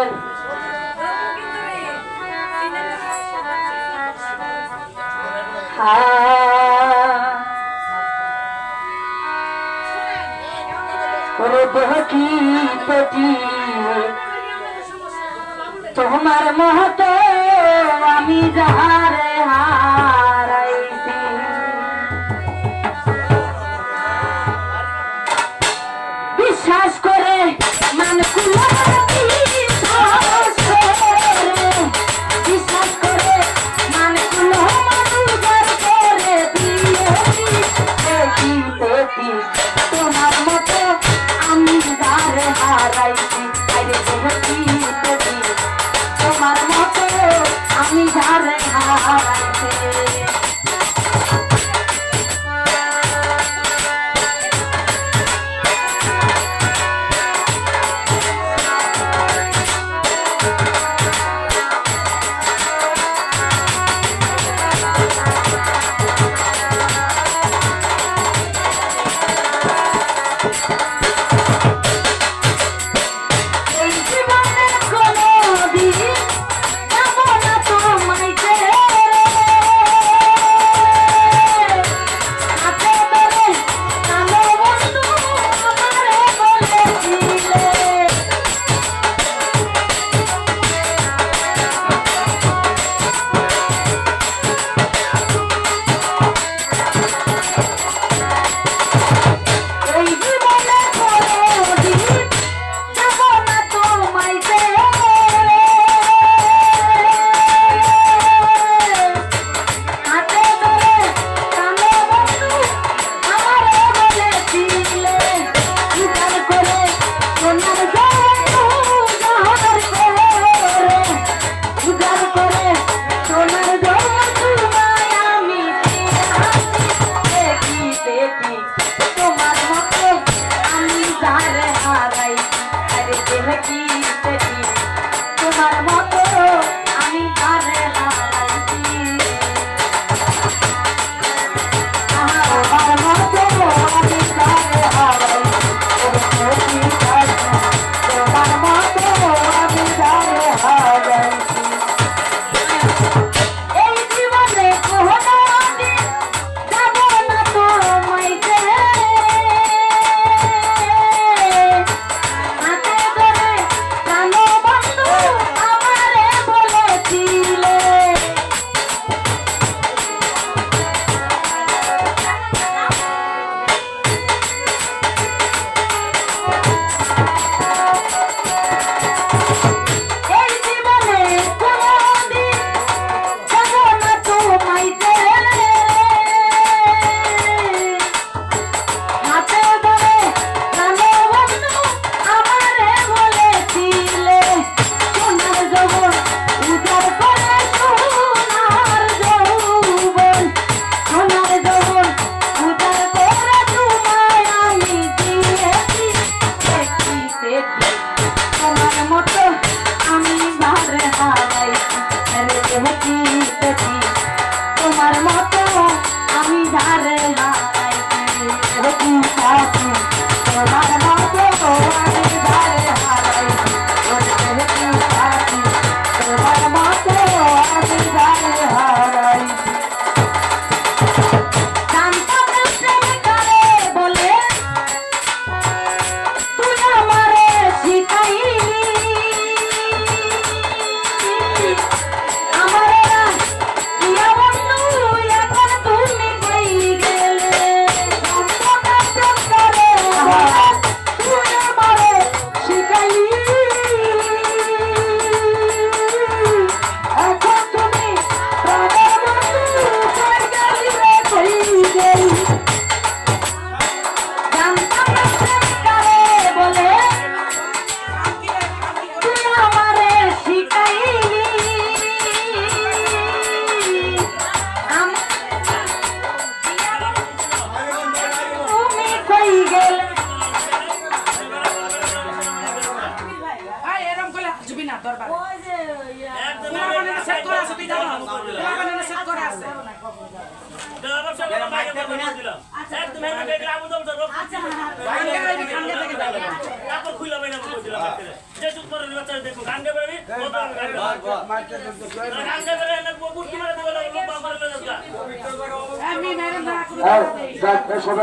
বলেন তোমার মহত আমি যাহারে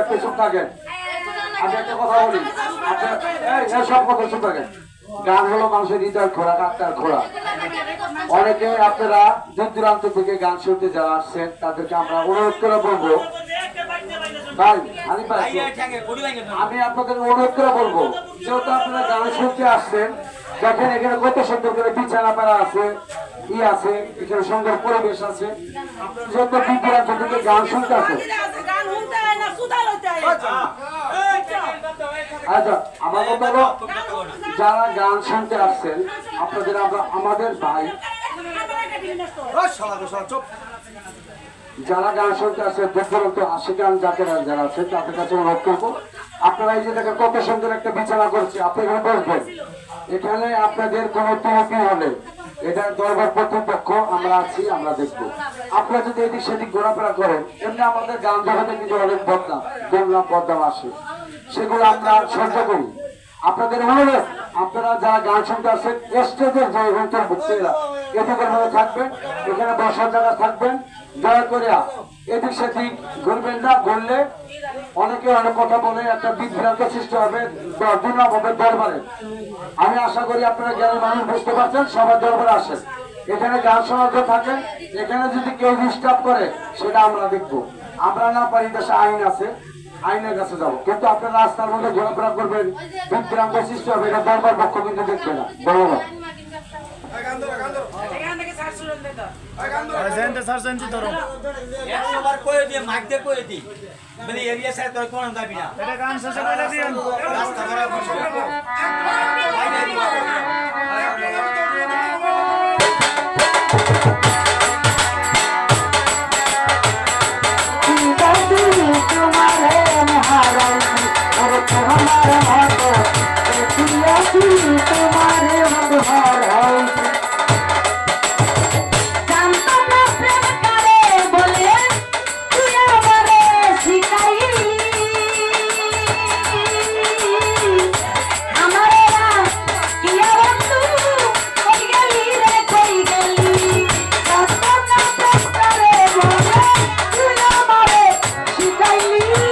কিছু থাকেন একটা কথা বলি সব থাকেন গান হলো মানুষের হৃদয় খোরাক কাকতার খোরাক অনেকে আপনারা দূর দূরান্ত থেকে গান শুনতে যারা আসছেন, তাদেরকে আমরা অনুরোধ করে বলব ভাই আমি ভাই আমি আপনাদের অনুরোধ করে বলব যেহেতু আপনারা গান শুনতে আসছেন দেখেন এখানে কত সুন্দর করে বিছানা পাড়া আছে ই আছে এখানে সুন্দর পরিবেশ আছে। আপনারা যেহেতু থেকে গান শুনতে হয় আচ্ছা আমার কথা যারা গান শুনতে আসছেন আপনাদের আমরা আমাদের ভাই যারা গান শুনতে আসে দুর্দান্ত আশি গান জাতের যারা আছে, তাদের কাছে অনুরোধ করব। আপনারা এই যে দেখেন কত সুন্দর একটা বিছানা করছে, আপনি এখানে বসবেন। এখানে আপনাদের কোনো তুমকি হলে এটা দরবার কর্তৃপক্ষ, আমরা আছি, আমরা দেখব। আপনারা যদি এদিক সেদিক ঘোরাফেরা করেন, এমনি আমাদের গান জগতে কিন্তু অনেক বদনাম দুর্নাম বদনাম আসে সেগুলো আমরা সহ্য করি। আপনাদের অনুরোধ, আপনারা যারা গান শুনতে আসেন, স্টেজের যে অন্তর্ভুক্তরা এদিকের মধ্যে থাকবেন, এখানে বসার জায়গা থাকবেন দয়া করে এদিক সেদিক ঘুরবেন না, ঘুরলে অনেকে অনেক কথা বলে, একটা বিভ্রান্ত সৃষ্টি হবে দুর্নাম হবে দরবারে। আমি আশা করি আপনারা জ্ঞানের মানুষ বুঝতে পারছেন, সবার দরবারে আসেন। এখানে গান সমাজ থাকে, এখানে যদি কেউ ডিস্টার্ব করে, সেটা আমরা দেখব। আমরা না পারি, দেশে আইন আছে, আইনের কাছে যাব। কিন্তু আপনারা রাস্তার মধ্যে ঘোরাফেরা করবেন, বিভ্রান্ত সৃষ্টি হবে, এটা দরবার পক্ষ কিন্তু দেখবে না। ধন্যবাদ এখান থেকে সার শুরু দিতে Presente sargenti ধরো। একশো বার কয়ে দিয়ে মাইক দিয়ে কয়ে দিই। মানে এরিয়া সাইড তোর কোনো যাবি না। এটা গান শেষে কইলে দিয়েন। রাস্তা করে বসবে Hallelujah.